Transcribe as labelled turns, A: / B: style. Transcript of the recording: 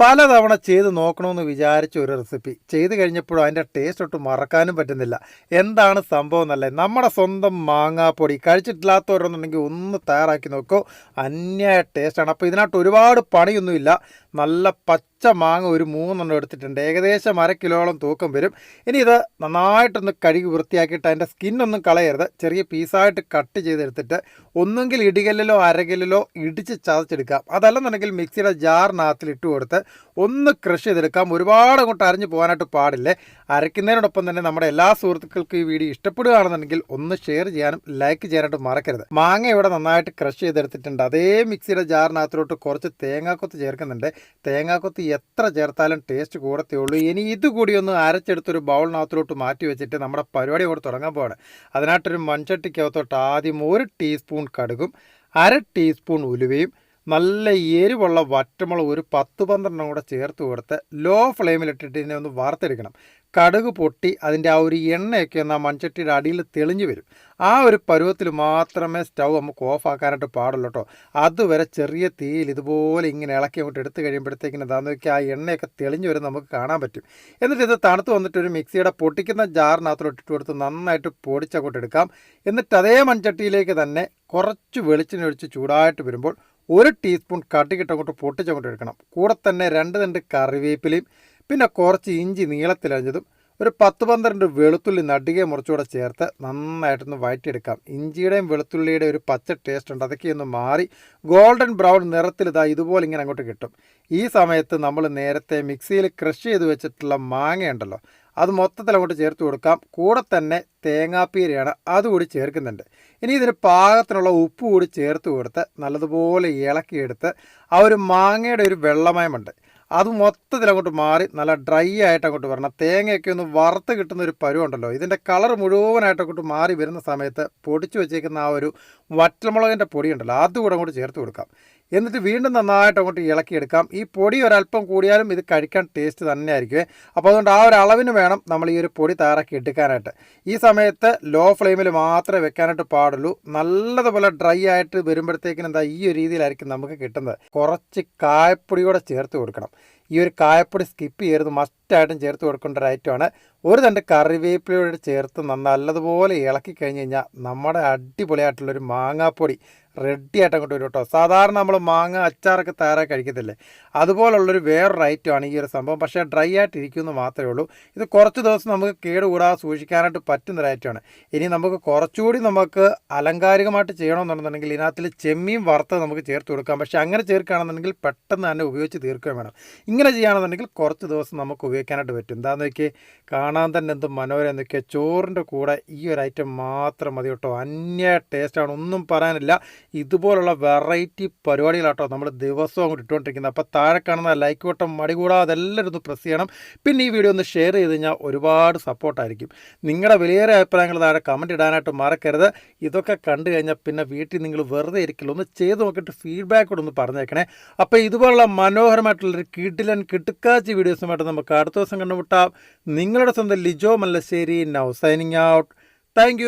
A: പലതവണ ചെയ്ത് നോക്കണമെന്ന് വിചാരിച്ച ഒരു റെസിപ്പി ചെയ്ത് കഴിഞ്ഞപ്പോഴും അതിന്റെ ടേസ്റ്റ് ഒട്ടും മറക്കാനും പറ്റുന്നില്ല. എന്താണ് സംഭവം എന്നല്ലേ? നമ്മുടെ സ്വന്തം മാങ്ങാപ്പൊടി. കഴിച്ചിട്ടില്ലാത്തവരെന്നുണ്ടെങ്കിൽ ഒന്ന് തയ്യാറാക്കി നോക്കൂ. അന്യായ ടേസ്റ്റാണ് അപ്പോൾ ഇതിനകത്ത് ഒരുപാട് പണിയൊന്നുമില്ല. നല്ല പച്ച മാങ്ങ ഒരു മൂന്നെണ്ണം എടുത്തിട്ടുണ്ട്. ഏകദേശം അര കിലോളം തൂക്കം വരും. ഇനി ഇത് നന്നായിട്ടൊന്ന് കഴുകി വൃത്തിയാക്കിയിട്ട് അതിന്റെ സ്കിന്നൊന്നും കളയരുത്. ചെറിയ പീസായിട്ട് കട്ട് ചെയ്തെടുത്തിട്ട് ഒന്നുകിൽ ഇടികല്ലിലോ അരകല്ലിലോ ഇടിച്ച് ചതച്ചെടുക്കാം. അതല്ലെന്നുണ്ടെങ്കിൽ മിക്സിയുടെ ജാറിനകത്തിൽ ഇട്ട് കൊടുത്ത് ഒന്ന് ക്രഷ് ചെയ്തെടുക്കാം. ഒരുപാട് അങ്ങോട്ട് അരഞ്ഞു പോകാനായിട്ട് പാടില്ലേ? അരയ്ക്കുന്നതിനോടൊപ്പം തന്നെ നമ്മുടെ എല്ലാ സുഹൃത്തുക്കൾക്കും ഈ വീഡിയോ ഇഷ്ടപ്പെടുകയാണെന്നുണ്ടെങ്കിൽ ഒന്ന് ഷെയർ ചെയ്യാനും ലൈക്ക് ചെയ്യാനായിട്ട് മറക്കരുത്. മാങ്ങ ഇവിടെ നന്നായിട്ട് ക്രഷ് ചെയ്തെടുത്തിട്ടുണ്ട്. അതേ മിക്സിയുടെ ജാറിനകത്തിലോട്ട് കുറച്ച് തേങ്ങാക്കൊത്ത് ചേർക്കുന്നുണ്ട്. തേങ്ങാക്കൊത്ത് എത്ര ചേർത്താലും ടേസ്റ്റ് കൂടത്തേയുള്ളൂ ഇനി ഇത് കൂടി ഒന്ന് അരച്ചെടുത്തൊരു ബൗളിനകത്തിലോട്ട് മാറ്റി വെച്ചിട്ട് നമ്മുടെ പരിപാടി കൂടെ തുടങ്ങാൻ പോവാണ്. അതിനായിട്ടൊരു മൺചട്ടിക്കകത്തോട്ട് ആദ്യം ഒരു ടീസ്പൂൺ കടുകും അര ടീസ്പൂൺ ഉലുവയും നല്ല എരിവുള്ള വറ്റമുളക് ഒരു പത്ത് പന്ത്രണ്ടെണ്ണം കൂടെ ചേർത്ത് കൊടുത്ത് ലോ ഫ്ലെയിമിലിട്ടിട്ട് ഇതിനെ ഒന്ന് വാർത്തെടുക്കണം കടുക് പൊട്ടി അതിന്റെ ആ ഒരു എണ്ണയൊക്കെ ഒന്ന് ആ മൺചട്ടിയുടെ അടിയിൽ തെളിഞ്ഞു വരും. ആ ഒരു പരുവത്തിൽ മാത്രമേ സ്റ്റൗ നമുക്ക് ഓഫാക്കാനായിട്ട് പാടുള്ളൂ കേട്ടോ അതുവരെ ചെറിയ തീയിൽ ഇതുപോലെ ഇങ്ങനെ ഇളക്കി അങ്ങോട്ട് എടുത്ത് കഴിയുമ്പോഴത്തേക്കിന് എന്താണെന്ന് വെച്ചാൽ ആ എണ്ണയൊക്കെ തെളിഞ്ഞു വരും നമുക്ക് കാണാൻ പറ്റും. എന്നിട്ട് ഇത് തണുത്ത് വന്നിട്ട് ഒരു മിക്സിയുടെ പൊട്ടിക്കുന്ന ജാറിനകത്തോട്ട് ഇട്ട് കൊടുത്ത് നന്നായിട്ട് പൊടിച്ചങ്ങോട്ട് എടുക്കാം. എന്നിട്ട് അതേ മൺചട്ടിയിലേക്ക് തന്നെ കുറച്ച് വെളിച്ചെണ്ണ ഒഴിച്ച് ചൂടായിട്ട് വരുമ്പോൾ ഒരു ടീസ്പൂൺ കട്ടിക്കിട്ട് അങ്ങോട്ട് പൊട്ടിച്ചങ്ങോട്ട് എടുക്കണം. കൂടെ തന്നെ രണ്ട് രണ്ട് കറിവേപ്പിലയും പിന്നെ കുറച്ച് ഇഞ്ചി നീളത്തിലരിഞ്ഞതും ഒരു പത്ത് പന്ത്രണ്ട് വെളുത്തുള്ളി നടുകയെ മുറിച്ചുകൂടെ ചേർത്ത് നന്നായിട്ടൊന്ന് വഴറ്റിയെടുക്കാം. ഇഞ്ചിയുടെയും വെളുത്തുള്ളിയുടെയും ഒരു പച്ച ടേസ്റ്റ് ഉണ്ട്. അതൊക്കെ ഒന്ന് മാറി ഗോൾഡൻ ബ്രൗൺ നിറത്തിൽ ഇതാ ഇതുപോലെ ഇങ്ങനെ അങ്ങോട്ട് കിട്ടും. ഈ സമയത്ത് നമ്മൾ നേരത്തെ മിക്സിയിൽ ക്രഷ് ചെയ്ത് വെച്ചിട്ടുള്ള മാങ്ങ ഉണ്ടല്ലോ അത് മൊത്തത്തിൽ അങ്ങോട്ട് ചേർത്ത് കൊടുക്കാം. കൂടെ തന്നെ തേങ്ങാപ്പീരയാണ് അതുകൂടി ചേർക്കുന്നുണ്ട്. ഇനി ഇതിന് പാകത്തിനുള്ള ഉപ്പ് കൂടി ചേർത്ത് കൊടുത്ത് നല്ലതുപോലെ ഇളക്കിയെടുത്ത് ആ ഒരു മാങ്ങയുടെ ഒരു വെള്ളമയമുണ്ട്. അത് മൊത്തത്തിൽ അങ്ങോട്ട് മാറി നല്ല ഡ്രൈ ആയിട്ട് അങ്ങോട്ട് വരണം. തേങ്ങയൊക്കെ ഒന്ന് വറുത്ത് കിട്ടുന്ന ഒരു പരുവുണ്ടല്ലോ ഇതിന്റെ കളർ മുഴുവനായിട്ട് അങ്ങോട്ട് മാറി വരുന്ന സമയത്ത് പൊടിച്ചു വെച്ചേക്കുന്ന ആ ഒരു വറ്റൽമുളകിന്റെ പൊടിയുണ്ടല്ലോ അതുകൂടെ അങ്ങോട്ട് ചേർത്ത് കൊടുക്കാം. എന്നിട്ട് വീണ്ടും നന്നായിട്ട് അങ്ങോട്ട് ഇളക്കിയെടുക്കാം. ഈ പൊടി ഒരല്പം കൂടിയാലും ഇത് കഴിക്കാൻ ടേസ്റ്റ് തന്നെ ആയിരിക്കും അപ്പോൾ അതുകൊണ്ട് ആ ഒരു അളവിന് വേണം നമ്മൾ ഈ ഒരു പൊടി തയ്യാറാക്കി എടുക്കാനായിട്ട്. ഈ സമയത്ത് ലോ ഫ്ലെയിമിൽ മാത്രമേ വെക്കാനായിട്ട് പാടുള്ളൂ. നല്ലതുപോലെ ഡ്രൈ ആയിട്ട് വരുമ്പോഴത്തേക്കിനും എന്താ ഈ ഒരു രീതിയിലായിരിക്കും നമുക്ക് കിട്ടുന്നത്. കുറച്ച് കായപ്പൊടി കൂടെ ചേർത്ത് കൊടുക്കണം. ഈ ഒരു കായപ്പൊടി സ്കിപ്പ് ചെയ്യരുത്. മസ്റ്റായിട്ടും ചേർത്ത് കൊടുക്കേണ്ട ഒരു ഐറ്റമാണ് ഒരു തണ്ട് കറിവേപ്പിലയോട് ചേർത്ത് നല്ലതുപോലെ ഇളക്കി കഴിഞ്ഞ് കഴിഞ്ഞാൽ നമ്മുടെ അടിപൊളിയായിട്ടുള്ളൊരു മാങ്ങാപ്പൊടി റെഡി ആയിട്ട് അങ്ങോട്ട് വരും കേട്ടോ. സാധാരണ നമ്മൾ മാങ്ങ അച്ചാറൊക്കെ തയ്യാറായി കഴിക്കത്തില്ലേ? അതുപോലുള്ളൊരു വേറൊരു ഐറ്റമാണ് ഈ ഒരു സംഭവം. പക്ഷേ ഡ്രൈ ആയിട്ട് ഇരിക്കുമെന്ന് മാത്രമേ ഉള്ളൂ. ഇത് കുറച്ച് ദിവസം നമുക്ക് കേടുകൂടാതെ സൂക്ഷിക്കാനായിട്ട് പറ്റുന്ന ഒരു ഐറ്റമാണ് ഇനി നമുക്ക് കുറച്ചുകൂടി നമുക്ക് അലങ്കാരികമായിട്ട് ചെയ്യണമെന്നുണ്ടെന്നുണ്ടെങ്കിൽ ഇതിനകത്തിൽ ചെമ്മീൻ വറുത്ത് നമുക്ക് ചേർത്ത് കൊടുക്കാം. പക്ഷേ അങ്ങനെ ചേർക്കുകയാണെന്നുണ്ടെങ്കിൽ പെട്ടെന്ന് തന്നെ ഉപയോഗിച്ച് തീർക്കുകയും വേണം. ഇങ്ങനെ ചെയ്യുകയാണെന്നുണ്ടെങ്കിൽ കുറച്ച് ദിവസം നമുക്ക് ഉപയോഗിക്കാനായിട്ട് പറ്റും. എന്താണെന്ന് വെച്ചാൽ കാണാൻ തന്നെ എന്ത് മനോഹരം എന്നൊക്കെ ചോറിന്റെ കൂടെ ഈ ഒരു ഐറ്റം മാത്രം മതി കേട്ടോ. അന്യ ടേസ്റ്റാണ് ഒന്നും പറയാനില്ല. ഇതുപോലുള്ള വെറൈറ്റി പരിപാടികളാട്ടോ നമ്മൾ ദിവസവും അങ്ങോട്ട് ഇട്ടുകൊണ്ടിരിക്കുന്നത്. അപ്പോൾ താഴെ കാണുന്ന ലൈക്ക് മടി കൂടാതെ എല്ലാവരും ഒന്ന് പ്രസ് ചെയ്യണം. പിന്നെ ഈ വീഡിയോ ഒന്ന് ഷെയർ ചെയ്ത് കഴിഞ്ഞാൽ ഒരുപാട് സപ്പോർട്ടായിരിക്കും നിങ്ങളുടെ വിലയേറെ അഭിപ്രായങ്ങൾ താഴെ കമന്റ് ഇടാനായിട്ട് മറക്കരുത്. ഇതൊക്കെ കണ്ടു കഴിഞ്ഞാൽ പിന്നെ വീട്ടിൽ നിങ്ങൾ വെറുതെ ഇരിക്കില്ല. ഒന്ന് ചെയ്ത് നോക്കിയിട്ട് ഫീഡ്ബാക്ക് കൂടെ ഒന്ന് പറഞ്ഞേക്കണേ. അപ്പോൾ ഇതുപോലുള്ള മനോഹരമായിട്ടുള്ളൊരു കിടിലൻ കിട്ടുക്കാച്ചി വീഡിയോസുമായിട്ട് നമുക്ക് അടുത്ത ദിവസം കണ്ടുമുട്ടാം. നിങ്ങളുടെ സ്വന്തം Lijo Mallassery. Now signing out thank